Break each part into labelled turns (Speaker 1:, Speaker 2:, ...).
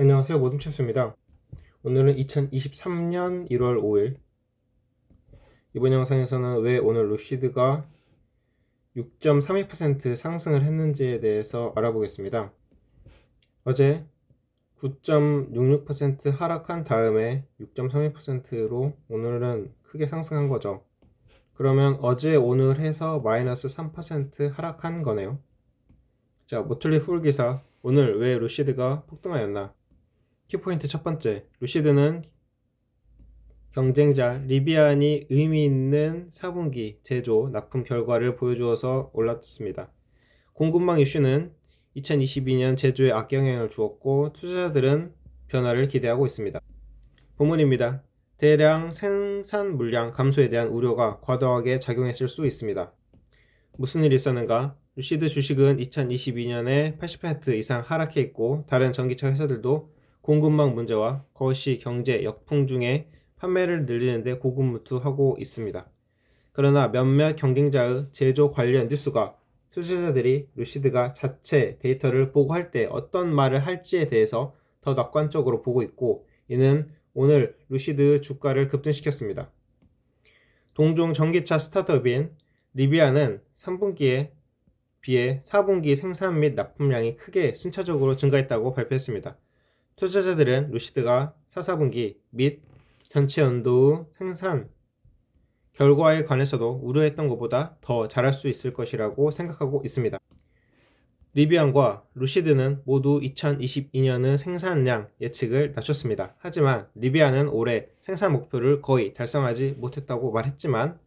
Speaker 1: 안녕하세요. 모둠체스입니다. 오늘은 2023년 1월 5일. 이번 영상에서는 왜 오늘 루시드가 6.32% 상승을 했는지에 대해서 알아보겠습니다. 어제 9.66% 하락한 다음에 6.32%로 오늘은 크게 상승한 거죠. 그러면 어제 오늘 해서 마이너스 3% 하락한 거네요. 자 모틀리 풀 기사. 오늘 왜 루시드가 폭등하였나 키포인트 첫 번째, 루시드는 경쟁자 리비안이 의미 있는 4분기 제조 납품 결과를 보여주어서 올랐습니다. 공급망 이슈는 2022년 제조에 악영향을 주었고 투자자들은 변화를 기대하고 있습니다. 본문입니다. 대량 생산 물량 감소에 대한 우려가 과도하게 작용했을 수 있습니다. 무슨 일이 있었는가? 루시드 주식은 2022년에 80% 이상 하락해 있고 다른 전기차 회사들도 공급망 문제와 거시 경제 역풍 중에 판매를 늘리는데 고군무투하고 있습니다. 그러나 몇몇 경쟁자의 제조 관련 뉴스가 투자자들이 루시드가 자체 데이터를 보고할 때 어떤 말을 할지에 대해서 더 낙관적으로 보고 있고 이는 오늘 루시드 주가를 급등시켰습니다. 동종 전기차 스타트업인 리비아는 3분기에 비해 4분기 생산 및 납품량이 크게 순차적으로 증가했다고 발표했습니다. 투자자들은 루시드가 4, 4분기 및 전체 연도 생산 결과에 관해서도 우려했던 것보다 더 잘할 수 있을 것이라고 생각하고 있습니다. 리비안과 루시드는 모두 2022년은 생산량 예측을 낮췄습니다. 하지만 리비안은 올해 생산 목표를 거의 달성하지 못했다고 말했지만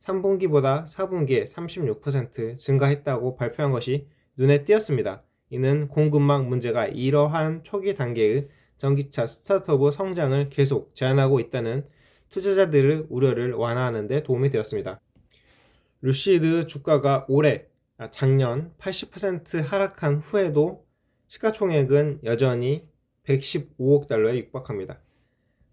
Speaker 1: 3분기보다 4분기에 36% 증가했다고 발표한 것이 눈에 띄었습니다. 이는 공급망 문제가 이러한 초기 단계의 전기차 스타트업 성장을 계속 제한하고 있다는 투자자들의 우려를 완화하는 데 도움이 되었습니다. 루시드 주가가 올해 아, 작년 80% 하락한 후에도 시가총액은 여전히 115억 달러에 육박합니다.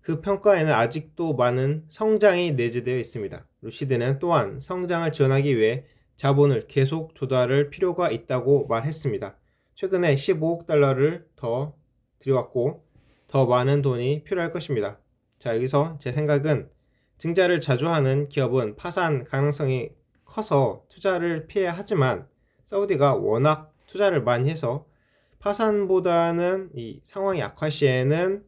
Speaker 1: 그 평가에는 아직도 많은 성장이 내재되어 있습니다. 루시드는 또한 성장을 지원하기 위해 자본을 계속 조달할 필요가 있다고 말했습니다. 최근에 15억 달러를 더 들여왔고 더 많은 돈이 필요할 것입니다. 자, 여기서 제 생각은 증자를 자주 하는 기업은 파산 가능성이 커서 투자를 피해야 하지만 사우디가 워낙 투자를 많이 해서 파산보다는 이 상황이 악화 시에는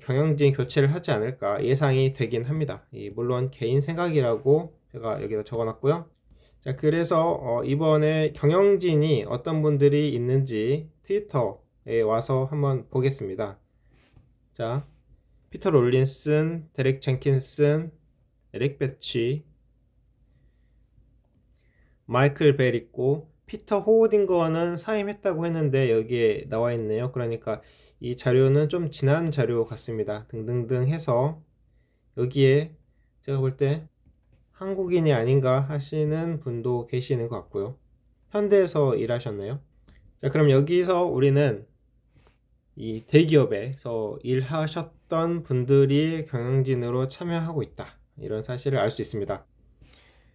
Speaker 1: 경영진 교체를 하지 않을까 예상이 되긴 합니다. 물론 개인 생각이라고 제가 여기다 적어놨고요. 자, 그래서 어, 이번에 경영진이 어떤 분들이 있는지 트위터에 와서 한번 보겠습니다. 자, 피터 롤린슨, 데렉 젠킨슨, 에릭 배치, 마이클 벨 있고 피터 호딩거는 사임했다고 했는데 여기에 나와 있네요. 그러니까 이 자료는 좀 지난 자료 같습니다. 등등등 해서 여기에 제가 볼 때 한국인이 아닌가 하시는 분도 계시는 것 같고요. 현대에서 일하셨나요? 자, 그럼 여기서 우리는 이 대기업에서 일하셨던 분들이 경영진으로 참여하고 있다. 이런 사실을 알 수 있습니다.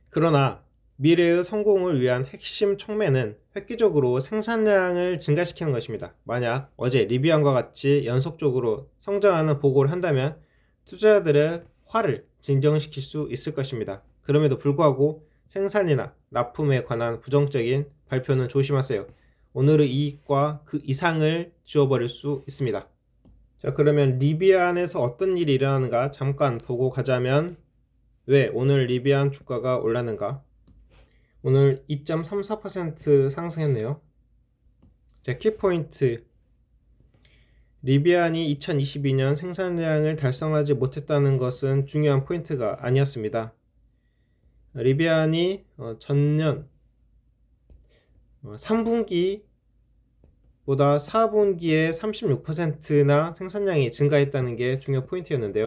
Speaker 1: 그러나 미래의 성공을 위한 핵심 촉매는 획기적으로 생산량을 증가시키는 것입니다. 만약 어제 리비안과 같이 연속적으로 성장하는 보고를 한다면 투자자들의 화를 진정시킬 수 있을 것입니다. 그럼에도 불구하고 생산이나 납품에 관한 부정적인 발표는 조심하세요. 오늘의 이익과 그 이상을 지워버릴 수 있습니다. 자, 그러면 리비안에서 어떤 일이 일어나는가 잠깐 보고 가자면 왜 오늘 리비안 주가가 올랐는가? 오늘 2.34% 상승했네요. 자, 키포인트. 리비안이 2022년 생산량을 달성하지 못했다는 것은 중요한 포인트가 아니었습니다. 리비안이 어, 전년 3분기보다 어, 4분기에 36%나 생산량이 증가했다는 게 중요 포인트였는데요.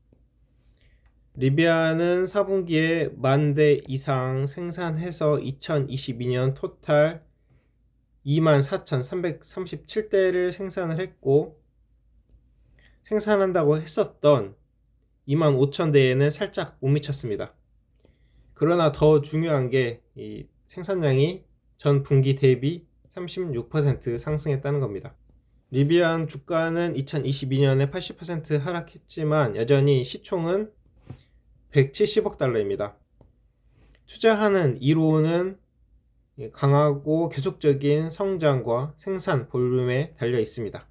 Speaker 1: 리비안은 4분기에 만 대 이상 생산해서 2022년 토탈 24,337대를 생산을 했고 생산한다고 했었던 25,000대에는 살짝 못 미쳤습니다. 그러나 더 중요한 게 이 생산량이 전 분기 대비 36% 상승했다는 겁니다. 리비안 주가는 2022년에 80% 하락했지만 여전히 시총은 170억 달러입니다. 투자하는 이로는 강하고 계속적인 성장과 생산 볼륨에 달려 있습니다.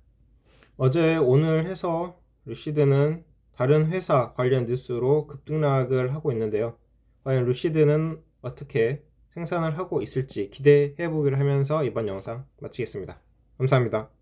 Speaker 1: 어제 오늘 해서 루시드는 다른 회사 관련 뉴스로 급등락을 하고 있는데요. 과연 루시드는 어떻게 생산을 하고 있을지 기대해 보기를 하면서 이번 영상 마치겠습니다. 감사합니다.